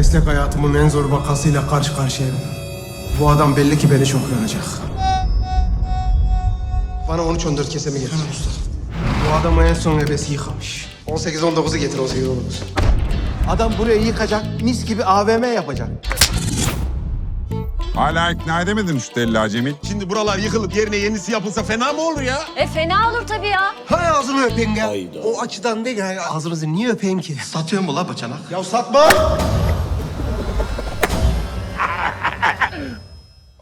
Meslek hayatımın en zor vakasıyla karşı karşıyayım. Bu adam belli ki beni çok yoracak. Bana 13-14 kesemi getir. Bu adamı en son ebesi yıkamış. 18-19'u getir 18-19. Adam burayı yıkacak, mis gibi AVM yapacak. Hala ikna edemedin şu Della Cemil. Şimdi buralar yıkılıp yerine yenisi yapılsa fena mı olur ya? E fena olur tabii ya. Hay ağzını öpeyim ya. O açıdan değil ya. Ağzınızı niye öpeyim ki? Satıyor mu la bacanak? Ya satma!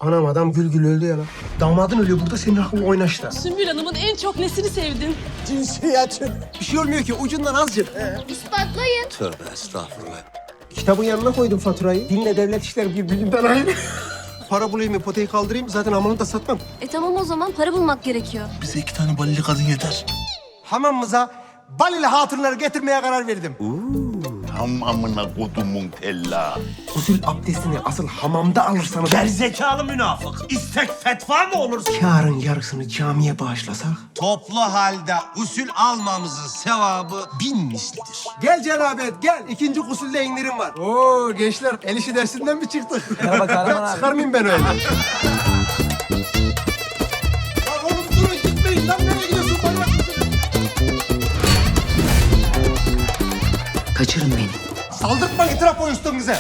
Anam adam gül gül öldü ya lan. Damadın ölüyor burada senin aklın oynaşta. Sümbül Hanım'ın en çok nesini sevdin? Bir şey olmuyor ki ucundan azıcık. İspatlayın. Kitabın yanına koydum faturayı. Dinle devlet işleri birbirinden ayrı. Para bulayım, ipoteği kaldırayım. Zaten amanı da satmam. E tamam o zaman para bulmak gerekiyor. Bize iki tane balili kadın yeter. Hamamımıza Balili hatunları getirmeye karar verdim. Tam amına kodumun tella. Usul abdestini asıl hamamda alırsanız... Gerizekalı münafık. İstek fetva mı olur? Kârın yarısını camiye bağışlasak... Toplu halde usul almamızın sevabı bin mislidir. Gel cenabet gel. İkinci usulde indirim var. Oo gençler el işi dersinden mi çıktık? Merhaba Kahraman abi. Çıkarmayayım ben öyle. Lan oğlum durun gitmeyin. Lan nereye gidiyorsun manyak mısın? Kaçırın beni. Saldırtma itiraf üstümüze.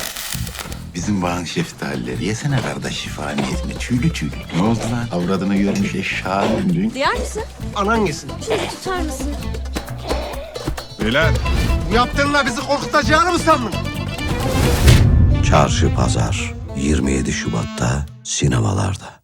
Bizim bağın şeftalileri yesene kardeş şifa niyetine. Tüylü tüylü. Ne oldu lan? Avradını görmüş eşşağa döndün. Diğer misin? Anan yesin. Şunu tutar mısın? Beyler Bu yaptığınla bizi korkutacağını mı sandın? Çarşı Pazar 27 Şubat'ta sinemalarda.